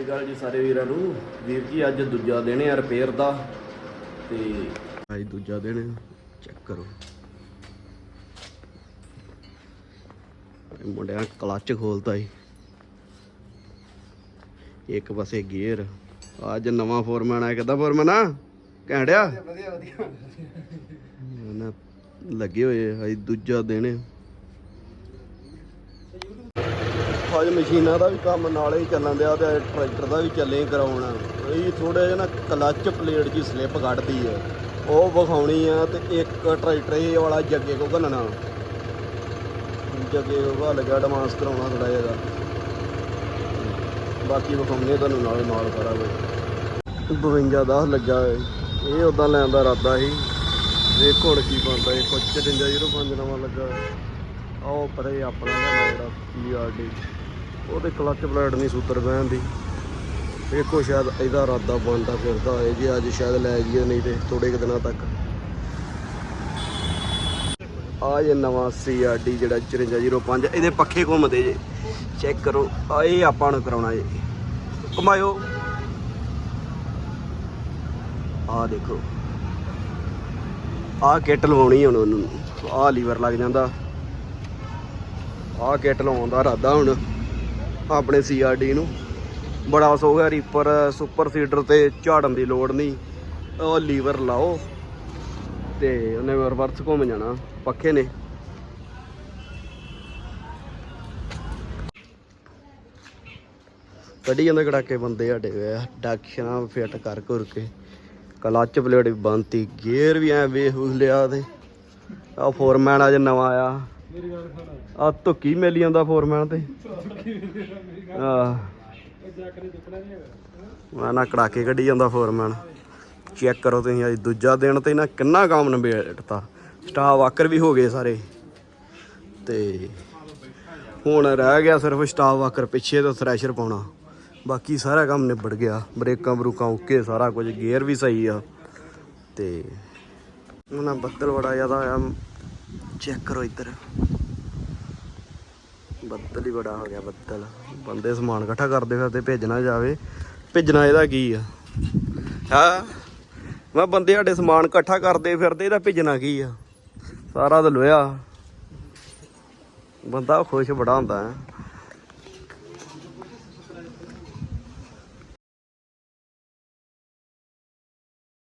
ਅਕਾਲ ਜੀ ਸਾਰੇ ਵੀਰਾਂ ਨੂੰ। ਵੀਰ ਜੀ ਅੱਜ ਦੂਜਾ ਦਿਨ ਹੈ ਰਿਪੇਅਰ ਦਾ। ਤੇ ਅੱਜ ਦੂਜਾ ਦਿਨ ਚੈੱਕ ਕਰੋ। ਮੁੰਡਿਆਂ ਕਲੱਚ ਖੋਲਤਾ ਈ ਇੱਕ ਪਾਸੇ ਗੇਅਰ ਅੱਜ ਨਵਾਂ ਫੋਰਮੈਨ ਆਇਆ ਕਿੱਦਾਂ ਫੋਰਮੈਨ ਆ? ਘੈਂਟਿਆ ਵਧੀਆ ਵਧੀਆ ਨਾ ਲੱਗੇ ਹੋਏ ਆ, ਅੱਜ ਦੂਜਾ ਦਿਨ ਹੈ ਅੱਜ ਮਸ਼ੀਨਾਂ ਦਾ ਵੀ ਕੰਮ ਨਾਲੇ ਹੀ ਚੱਲਣ ਦਿਆ ਤੇ ਟਰੈਕਟਰ ਦਾ ਵੀ ਚੱਲੇ ਕਰਾਉਣਾ ਇਹ ਥੋੜਾ ਜਿਹਾ ਨਾ ਕਲੱਚ ਪਲੇਟ ਜੀ ਸਲਿੱਪ ਕੱਢਦੀ ਹੈ ਉਹ ਵਿਖਾਉਣੀ ਆ ਤੇ ਇੱਕ ਟਰੈਕਟਰ ਇਹ ਵਾਲਾ ਜੱਗੇ ਕੋ ਘੱਲਣਾ। ਜੱਗੇ ਕੋ ਘੱਲ ਗਿਆ ਐਡਵਾਂਸ ਕਰਾਉਣਾ ਥੋੜਾ ਜਿਹਾ ਬਾਕੀ ਵਿਖਾਉਣੇ ਤੁਹਾਨੂੰ ਨਾਲੇ ਨਾਲ ਸਾਰਾ ਕੁਝ 52 10 ਲੱਗਾ ਇਹ ਉਦਾਂ ਲੈਣ ਦਾ ਇਰਾਦਾ ਸੀ। ਵੇਖੋ ਹੁਣ ਕੀ ਬਣਦਾ ਇਹ ਕੁਝ 5305 ਨਵਾਂ ਲੱਗਾ। ਆਓ ਪਰੇ ਆਪਣਾ ਲੈਣਾ ਜਿਹੜਾ ਪੀਆਰਡੀ ਉਹਦੇ ਕਲੱਚ ਪਲੇਟ ਨਹੀਂ ਸੂਤਰ ਬਹਿਣ ਦੀ। ਦੇਖੋ ਸ਼ਾਇਦ ਇਹਦਾ ਇਰਾਦਾ ਬਣਦਾ ਫਿਰਦਾ ਹੋਏ ਜੇ ਅੱਜ ਸ਼ਾਇਦ ਲੈ ਜਾਈਏ, ਨਹੀਂ ਤੇ ਥੋੜੇ ਕੁ ਦਿਨਾਂ ਤੱਕ। ਆ ਜੇ ਨਵਾਂ ਸੀਆਰਡੀ ਜਿਹੜਾ 5405 ਇਹਦੇ ਪੱਖੇ ਘੁੰਮਦੇ ਜੇ। ਚੈੱਕ ਕਰੋ, ਆ ਇਹ ਆਪਾਂ ਨੂੰ ਕਰਾਉਣਾ ਜੇ। ਘੁਮਾਇਓ। ਆ ਦੇਖੋ। ਆ ਕਿੱਟ ਲਵਾਉਣੀ ਹੁਣ ਉਹਨੂੰ। ਆ ਲੀਵਰ ਲੱਗ ਜਾਂਦਾ। ਆ ਕਿੱਟ ਲਵਾਉਣ ਦਾ ਇਰਾਦਾ ਹੁਣ। ਆਪਣੇ ਸੀਆਰਡੀ ਨੂੰ। ਬੜਾ ਸੌਖ ਰੀਪਰ ਸੁਪਰ ਸੀਡਰ ਤੇ ਝਾੜਨ ਦੀ ਲੋੜ ਨਹੀਂ। ਉਹ ਲੀਵਰ ਲਾਓ ਤੇ ਉਹਨੇ ਰਿਵਰਸ ਘੁੰਮ ਜਾਣਾ। ਪੱਖੇ ਨੇ। ਕੱਢੀ ਜਾਂਦੇ ਕੜਾਕੇ ਬੰਦੇ ਸਾਡੇ। ਵੇ ਡਾਕਸ਼ਨਾਂ ਫਿੱਟ ਕਰ ਘੁਰ ਕੇ। ਕਲੱਚ ਪਲੇਟ ਵੀ ਬੰਨਤੀ। ਗੇਅਰ ਵੀ ਐ ਵੇਖ ਲਿਆ ਤੇ। ਆ ਫੋਰਮੈਨ ਅੱਜ ਨਵਾਂ ਆਇਆ। ਮੇਰੀ ਗੱਲ ਸੁਣ ਆ ਧੁੱਕੀ ਮਿਲ ਜਾਂਦਾ ਫੋਰਮੈਨ ਤੇ। ਆ ਮੈਂ ਨਾ ਕੜਾਕੇ ਕੱਢੀ ਜਾਂਦਾ ਫੋਰਮੈਨ ਚੈੱਕ ਕਰੋ ਤੁਸੀਂ ਅੱਜ ਦੂਜਾ ਦਿਨ ਤੇ ਨਾ ਕਿੰਨਾ ਕੰਮ ਨਿਬੇੜਤਾ। ਸਟਾਫ ਵਾਕਰ ਵੀ ਹੋ ਗਏ ਸਾਰੇ। ਤੇ ਹੁਣ ਰਹਿ ਗਿਆ ਸਿਰਫ ਸਟਾਫ ਵਾਕਰ ਪਿੱਛੇ ਤੋਂ ਥ੍ਰੈਸ਼ਰ ਪਾਉਣਾ। ਬਾਕੀ ਸਾਰਾ ਕੰਮ ਨਿਬੜ ਗਿਆ। ਬ੍ਰੇਕਾਂ ਬਰੂਕਾਂ ਓਕੇ, ਸਾਰਾ ਕੁਝ ਗੇਅਰ ਵੀ ਸਹੀ ਆ। ਤੇ ਉਹਨਾਂ ਬੱਦਲ ਬੜਾ ਜ਼ਿਆਦਾ ਆ। ਚੈੱਕ ਕਰੋ ਇੱਧਰ। ਬੱਦਲ ਹੀ ਬੜਾ ਹੋ ਗਿਆ ਬੱਦਲ। ਬੰਦੇ ਸਮਾਨ ਇਕੱਠਾ ਕਰਦੇ ਫਿਰਦੇ, ਭੇਜਣਾ ਜਾਵੇ। ਭੇਜਣਾ ਇਹਦਾ ਕੀ ਆ? ਹਾਂ? ਮੈਂ ਬੰਦੇ ਸਾਡੇ ਸਮਾਨ ਇਕੱਠਾ ਕਰਦੇ ਫਿਰਦੇ, ਇਹਦਾ ਭੇਜਣਾ ਕੀ ਆ? ਸਾਰਾ ਤਾਂ ਲੋਇਆ ਬੰਦਾ ਖੁਸ਼ ਬੜਾ ਹੁੰਦਾ, ਹੈ।